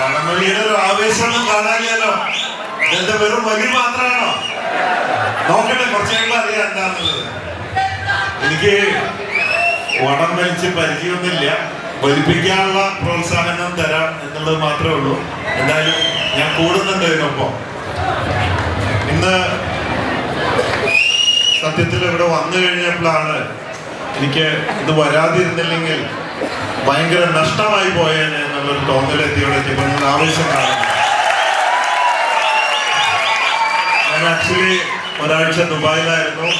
വടംവലിയുടെ ഒരു ആവേശമൊന്നും കാണാനില്ലല്ലോ. എന്റെ വെറും വലി മാത്രമാണോ? നോക്കട്ടെ കുറച്ച് കഴിയുമ്പോൾ അറിയാം എന്താണെന്നുള്ളത്. എനിക്ക് വടം വലിച്ച് പരിചയമൊന്നുമില്ല. വലിപ്പിക്കാനുള്ള പ്രോത്സാഹനം തരാം എന്നുള്ളത് മാത്രമേ ഉള്ളൂ. എന്തായാലും ഞാൻ കൂടുന്നുണ്ട് ഇതിനൊപ്പം. ഇന്ന് സത്യത്തിൽ ഇവിടെ വന്നു കഴിഞ്ഞപ്പോഴാണ് എനിക്ക് ഇത് വരാതിരുന്നില്ലെങ്കിൽ ഭയങ്കര നഷ്ടമായി പോയേനെ എന്നുള്ളൊരു തോന്നലെത്തിയോടെ നിങ്ങൾ ആവേശം കാണുന്നു. ഞാൻ ആക്ച്വലി ഒരാഴ്ച ദുബായിലായിരുന്നു.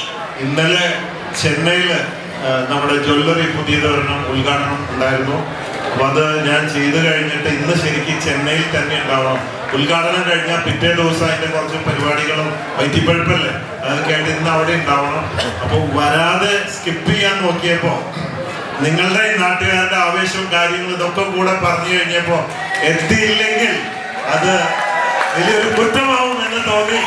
ഇന്നലെ ചെന്നൈയിൽ നമ്മുടെ ജ്വല്ലറി പുതിയതൊരെണ്ണം ഉദ്ഘാടനം ഉണ്ടായിരുന്നു. അപ്പൊ അത് ഞാൻ ചെയ്തു കഴിഞ്ഞിട്ട് ഇന്ന് ശരിക്കും ചെന്നൈയിൽ തന്നെ ഉണ്ടാവണം. ഉദ്ഘാടനം കഴിഞ്ഞാൽ പിറ്റേ ദിവസം അതിന്റെ കുറച്ച് പരിപാടികളും വൈറ്റിപ്പഴുപ്പല്ലേ? അതൊക്കെ ആയിട്ട് ഇന്ന് അവിടെ ഉണ്ടാവണം. അപ്പൊ വരാതെ സ്കിപ്പ് ചെയ്യാൻ നോക്കിയപ്പോ നിങ്ങളുടെ നാട്ടുകാരുടെ ആവേശവും കാര്യങ്ങളും ഇതൊക്കെ കൂടെ പറഞ്ഞു കഴിഞ്ഞപ്പോ എത്തിയില്ലെങ്കിൽ അത് വലിയൊരു കുറ്റമാവും എന്ന് തോന്നി.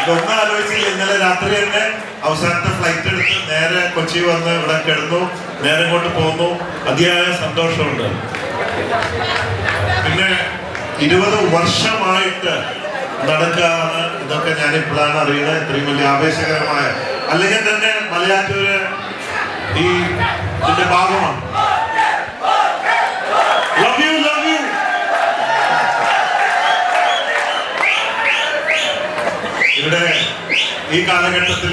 ഇതൊന്നും ആലോചിച്ചില്ല. ഇന്നലെ രാത്രി തന്നെ അവസാനത്തെ ഫ്ലൈറ്റ് എടുത്ത് നേരെ കൊച്ചി വന്ന് ഇവിടെ കിടന്നു നേരെ കൊണ്ട് പോന്നു. അതിയായ സന്തോഷമുണ്ട്. പിന്നെ ഇരുപത് വർഷമായിട്ട് നടക്കാണ് ഇതൊക്കെ ഞാൻ ഇപ്പോഴാണ് അറിയുന്നത്. ഇത്രയും വലിയ ആവേശകരമായ അല്ലെങ്കിൽ തന്നെ മലയാറ്റൂര് ഈ ഇതിന്റെ ഭാഗമാണ്. ഇവിടെ ഈ കാലഘട്ടത്തിൽ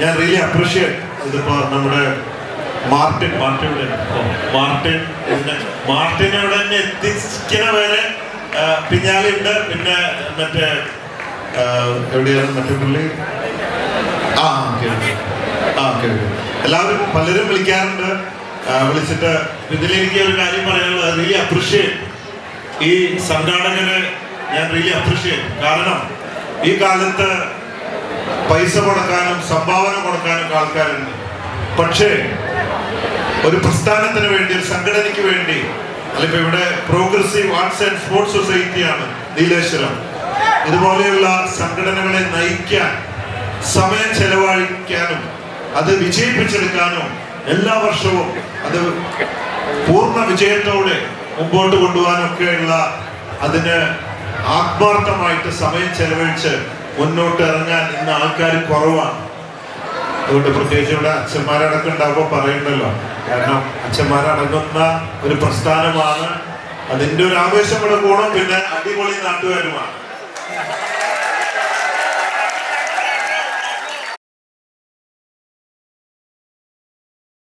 ഞാൻ റിയലി അപ്രീഷിയേറ്റ് ഇതിപ്പോ നമ്മുടെ മാർട്ടിൻ ഇവിടെ മാർട്ടിൻ മാർട്ടിനോട് തന്നെ എത്തിക്കണ വരെ ഉണ്ട്. പിന്നെ മറ്റേ എവിടെയാണ് മറ്റേ പുള്ളി? എല്ലാവരും പലരും വിളിക്കാറുണ്ട്. വിളിച്ചിട്ട് ഇതിലെനിക്ക് ഒരു കാര്യം പറയാനുള്ളത്. റിയലി അപ്രീഷിയേറ്റ് ഈ സംഘാടകരെ. ഞാൻ റിയലി അപ്രീഷിയേറ്റ് കാരണം ഈ കാലത്ത് പൈസ കൊടുക്കാനും സംഭാവന കൊടുക്കാനും ആൾക്കാരുണ്ട്. പക്ഷേ ഒരു പ്രസ്ഥാനത്തിന് വേണ്ടി ഒരു സംഘടനയ്ക്ക് വേണ്ടി അല്ലെങ്കിൽ ഇവിടെ പ്രോഗ്രസീവ് ആർട്സ് ആൻഡ് സ്പോർട്സ് സൊസൈറ്റിയാണ് നീലേശ്വരം. ഇതുപോലെയുള്ള സംഘടനകളെ നയിക്കാൻ സമയം ചെലവഴിക്കാനും അത് വിജയിപ്പിച്ചെടുക്കാനും എല്ലാ വർഷവും അത് പൂർണ വിജയത്തോടെ മുമ്പോട്ട് കൊണ്ടുപോകാനൊക്കെയുള്ള അതിന് ആത്മാർത്ഥമായിട്ട് സമയം ചെലവഴിച്ച് മുന്നോട്ട് ഇറങ്ങാൻ ഇന്ന് ആൾക്കാർ കുറവാണ്. അതുകൊണ്ട് പ്രത്യേകിച്ച് ഇവിടെ അച്ഛന്മാരടക്കം ഉണ്ടാകുമ്പോൾ പറയണ്ടല്ലോ. കാരണം അച്ഛന്മാരടങ്ങുന്ന ഒരു പ്രസ്ഥാനമാണ്. അതിന്റെ ഒരു ആവേശം കൂടെ കൂടും പിന്നെ അടിപൊളി നാട്ടുകാരുമാണ്.